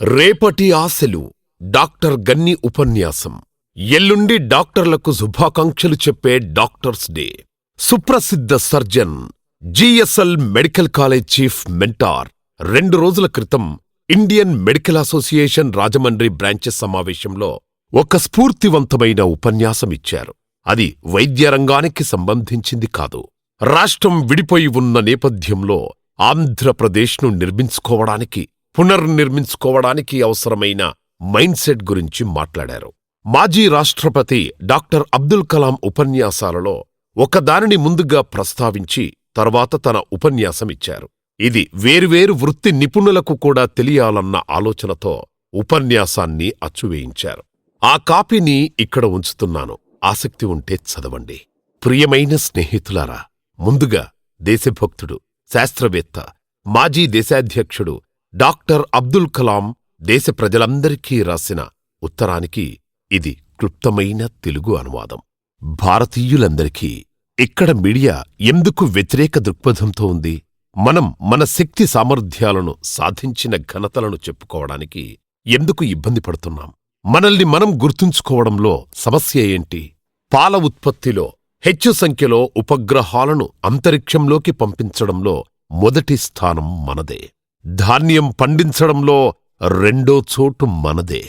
రేపటి ఆశలు డాక్టర్ గన్ని ఉపన్యాసం. ఎల్లుండి డాక్టర్లకు శుభాకాంక్షలు చెప్పే డాక్టర్స్ డే. సుప్రసిద్ధ surgeon GSL medical college chief mentor. రెండు రోజుల క్రితం Indian medical association Rajahmundry branches సమావేశంలో ఒక స్ఫూర్తివంతమైన ఉపన్యాసం ఇచ్చారు. అది వైద్య రంగానికి సంబంధించింది కాదు. రాష్ట్రం విడిపోయి ఉన్న నేపథ్యంలో ఆంధ్రప్రదేశ్ను నిర్మించుకోవడానికి పునర్నిర్మించుకోవడానికి అవసరమైన మైండ్ సెట్ గురించి మాట్లాడారు. మాజీ రాష్ట్రపతి డాక్టర్ అబ్దుల్ కలాం ఉపన్యాసాలలో ఒకదానిని ముందుగా ప్రస్తావించి తర్వాత తన ఉపన్యాసమిచ్చారు. ఇది వేర్వేరు వృత్తి నిపుణులకు కూడా తెలియాలన్న ఆలోచనతో ఉపన్యాసాన్ని అచ్చువేయించారు. ఆ కాపీని ఇక్కడ ఉంచుతున్నాను. ఆసక్తి ఉంటే చదవండి. ప్రియమైన స్నేహితులారా ముందుగా దేశభక్తుడు శాస్త్రవేత్త మాజీ దేశాధ్యక్షుడు డాక్టర్ అబ్దుల్ కలాం దేశ ప్రజలందరికీ రాసిన ఉత్తరానికి ఇది క్లుప్తమైన తెలుగు అనువాదం. భారతీయులందరికీ ఇక్కడ మీడియా ఎందుకు వ్యతిరేక దృక్పథంతో ఉంది? మనం మన శక్తి సామర్థ్యాలను సాధించిన ఘనతలను చెప్పుకోవడానికి ఎందుకు ఇబ్బంది పడుతున్నాం? మనల్ని మనం గుర్తుంచుకోవడంలో సమస్య ఏంటి? పాల ఉత్పత్తిలో హెచ్చు సంఖ్యలో ఉపగ్రహాలను అంతరిక్షంలోకి పంపించడంలో మొదటి స్థానం మనదే. ధాన్యం పండించడంలో రెండో చోటు మనదే.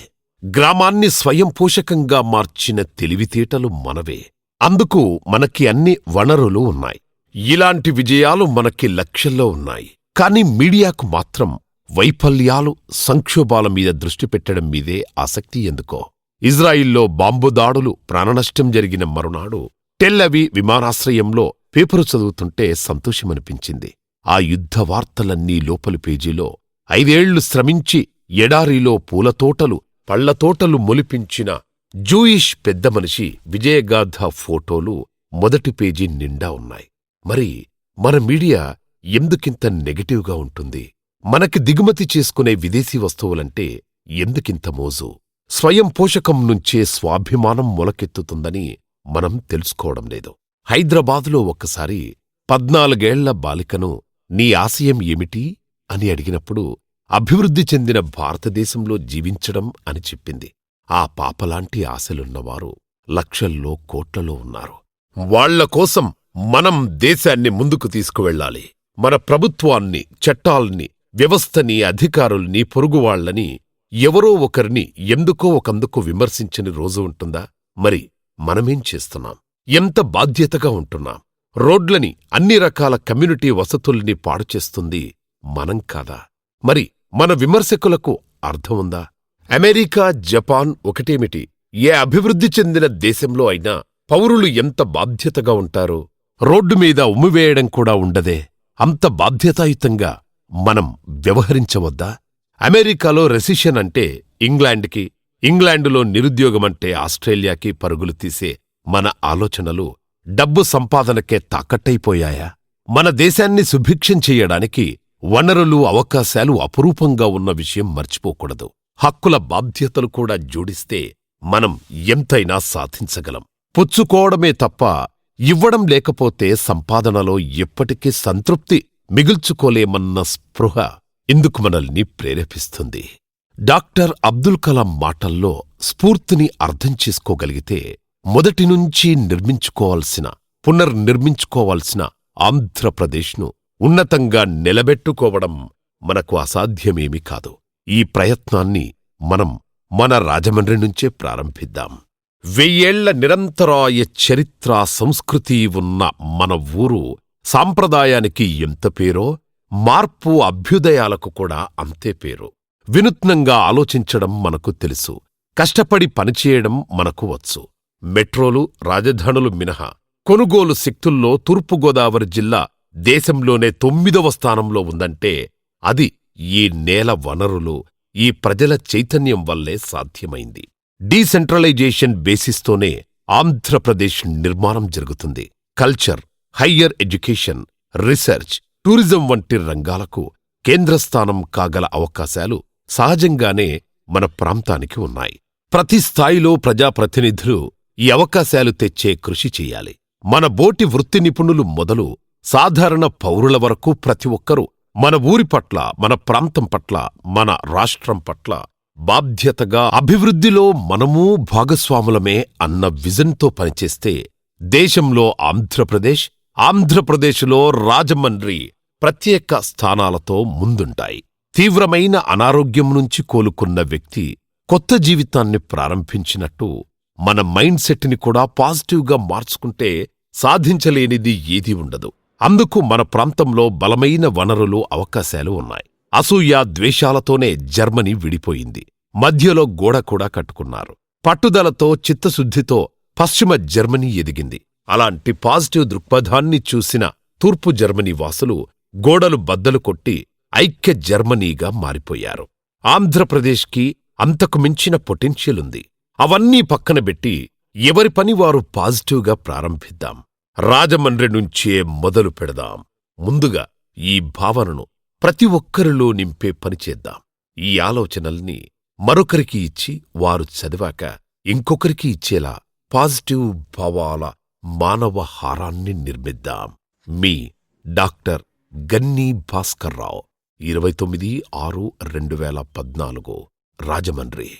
గ్రామాన్ని స్వయం పోషకంగా మార్చిన తెలివితేటలు మనవే. అందుకు మనకి అన్ని వనరులు ఉన్నాయి. ఇలాంటి విజయాలు మనకి లక్ష్యంలో ఉన్నాయి. కాని మీడియాకు మాత్రం వైఫల్యాలు సంక్షోభాల మీద దృష్టి పెట్టడం మీదే ఆసక్తి ఎందుకో? ఇజ్రాయిల్లో బాంబు దాడులు ప్రాణనష్టం జరిగిన మరునాడు టెల్లవి విమానాశ్రయంలో పేపరు చదువుతుంటే సంతోషమనిపించింది. ఆ యుద్ధవార్తలన్నీ లోపలి పేజీలో ఐదేళ్ళు శ్రమించి ఎడారిలో పూలతోటలు పళ్ళతోటలు మొలిపించిన జూయిష్ పెద్ద మనిషి విజయగాథ ఫోటోలు మొదటి పేజీ నిండా ఉన్నాయి. మరి మన మీడియా ఎందుకింత నెగటివ్గా ఉంటుంది? మనకి దిగుమతి చేసుకునే విదేశీ వస్తువులంటే ఎందుకింత మోజు? స్వయం పోషకం నుంచే స్వాభిమానం మొలకెత్తుతుందని మనం తెలుసుకోవడం లేదు. హైదరాబాదులో ఒక్కసారి పద్నాలుగేళ్ళ బాలికను నీ ఆశయం ఏమిటి? అని అడిగినప్పుడు అభివృద్ధి చెందిన భారతదేశంలో జీవించడం అని చెప్పింది. ఆ పాపలాంటి ఆశలున్నవారు లక్షల్లో కోట్లలో ఉన్నారు. వాళ్ళ కోసం మనం దేశాన్ని ముందుకు తీసుకువెళ్ళాలి. మన ప్రభుత్వాన్ని చట్టాల్ని వ్యవస్థని అధికారుల్ని పొరుగువాళ్ళని ఎవరో ఒకరిని ఎందుకో ఒకందుకు విమర్శించని రోజు ఉంటుందా? మరి మనమేం చేస్తున్నాం? ఎంత బాధ్యతగా ఉంటున్నాం? రోడ్లని అన్ని రకాల కమ్యూనిటీ వసతుల్ని పాడుచేస్తుంది మనం కాదా? మరి మన విమర్శకులకు అర్థముందా? అమెరికా జపాన్ ఒకటేమిటి? ఏ అభివృద్ధి చెందిన దేశంలో అయినా పౌరులు ఎంత బాధ్యతగా ఉంటారో? రోడ్డు మీద ఉమ్మివేయడం కూడా ఉండదే. అంత బాధ్యతాయుతంగా మనం వ్యవహరించవద్దా? అమెరికాలో రెసిషన్ అంటే ఇంగ్లాండ్కి ఇంగ్లాండులో నిరుద్యోగమంటే ఆస్ట్రేలియాకి పరుగులు తీసే మన ఆలోచనలు డబ్బు సంపాదనకే తాకట్టయిపోయాయా మన దేశాన్ని సుభిక్షం చెయ్యడానికి వనరులు అవకాశాలు అపురూపంగా ఉన్న విషయం మర్చిపోకూడదు. హక్కుల బాధ్యతలు కూడా జోడిస్తే మనం ఎంతైనా సాధించగలం. పుచ్చుకోవడమే తప్ప ఇవ్వడం లేకపోతే సంపాదనలో ఎప్పటికీ సంతృప్తి మిగుల్చుకోలేమన్న స్పృహ ఇందుకు మనల్ని ప్రేరేపిస్తుంది. డాక్టర్ అబ్దుల్ కలాం మాటల్లో స్ఫూర్తిని అర్థం చేసుకోగలిగితే మొదటినుంచి నిర్మించుకోవాల్సిన పునర్నిర్మించుకోవాల్సిన ఆంధ్రప్రదేశ్ను ఉన్నతంగా నిలబెట్టుకోవడం మనకు అసాధ్యమేమీ కాదు. ఈ ప్రయత్నాన్ని మనం మన రాజమండ్రి నుంచే ప్రారంభిద్దాం. వెయ్యేళ్ళ నిరంతరాయ చరిత్ర సంస్కృతి ఉన్న మన ఊరు సాంప్రదాయానికి ఎంత పేరో మార్పు అభ్యుదయాలకు కూడా అంతే పేరు. వినూత్నంగా ఆలోచించడం మనకు తెలుసు. కష్టపడి పనిచేయడం మనకు వచ్చు. మెట్రోలు రాజధానులు మినహా. కొనుగోలు శక్తుల్లో తూర్పుగోదావరి జిల్లా దేశంలోనే తొమ్మిదవ స్థానంలో ఉందంటే అది ఈ నేల వనరులు ఈ ప్రజల చైతన్యం వల్లే సాధ్యమైంది. డీసెంట్రలైజేషన్ బేసిస్తోనే ఆంధ్రప్రదేశ్ నిర్మాణం జరుగుతుంది. Culture higher education research tourism వంటి రంగాలకు కేంద్రస్థానం కాగల అవకాశాలు సహజంగానే మన ప్రాంతానికి ఉన్నాయి. ప్రతి స్థాయిలో ప్రజాప్రతినిధులు ఈ అవకాశాలు తెచ్చే కృషి చెయ్యాలి మన బోటి వృత్తి నిపుణులు మొదలు సాధారణ పౌరుల వరకు ప్రతి ఒక్కరూ మన ఊరి పట్ల మన ప్రాంతం పట్ల మన రాష్ట్రం పట్ల బాధ్యతగా అభివృద్ధిలో మనమూ భాగస్వాములమే అన్న విజన్తో పనిచేస్తే దేశంలో ఆంధ్రప్రదేశ్ ఆంధ్రప్రదేశ్లో రాజమండ్రి ప్రత్యేక స్థానాలతో ముందుంటాయి. తీవ్రమైన అనారోగ్యం నుంచి కోలుకున్న వ్యక్తి కొత్త జీవితాన్ని ప్రారంభించినట్టు మన మైండ్ సెట్ని కూడా పాజిటివ్గా మార్చుకుంటే సాధించలేనిది ఏదీ ఉండదు. అందుకు మన ప్రాంతంలో బలమైన వనరులు అవకాశాలు ఉన్నాయి. అసూయ ద్వేషాలతోనే జర్మనీ విడిపోయింది. మధ్యలో గోడ కూడా కట్టుకున్నారు. పట్టుదలతో చిత్తశుద్ధితో పశ్చిమ జర్మనీ ఎదిగింది. అలాంటి పాజిటివ్ దృక్పథాన్ని చూసిన తూర్పు జర్మనీ వాసులు గోడలు బద్దలు కొట్టి ఐక్య జర్మనీగా మారిపోయారు. ఆంధ్రప్రదేశ్కి అంతకు మించిన పొటెన్షియల్ ఉంది. అవన్నీ పక్కన పెట్టి ఎవరి పని వారు పాజిటివ్గా ప్రారంభిద్దాం. రాజమండ్రి నుంచే మొదలు పెడదాం. ముందుగా ఈ భావనను ప్రతి ఒక్కరిలో నింపే పని చేద్దాం. ఈ ఆలోచనల్ని మరొకరికి ఇచ్చి వారు చదివాక ఇంకొకరికి ఇచ్చేలా పాజిటివ్ భావాల మానవ హారాన్ని నిర్మిద్దాం. మీ డాక్టర్ గన్నీ భాస్కర్రావు ఇరవై తొమ్మిది ఆరు రెండు వేల పద్నాలుగు రాజమండ్రి.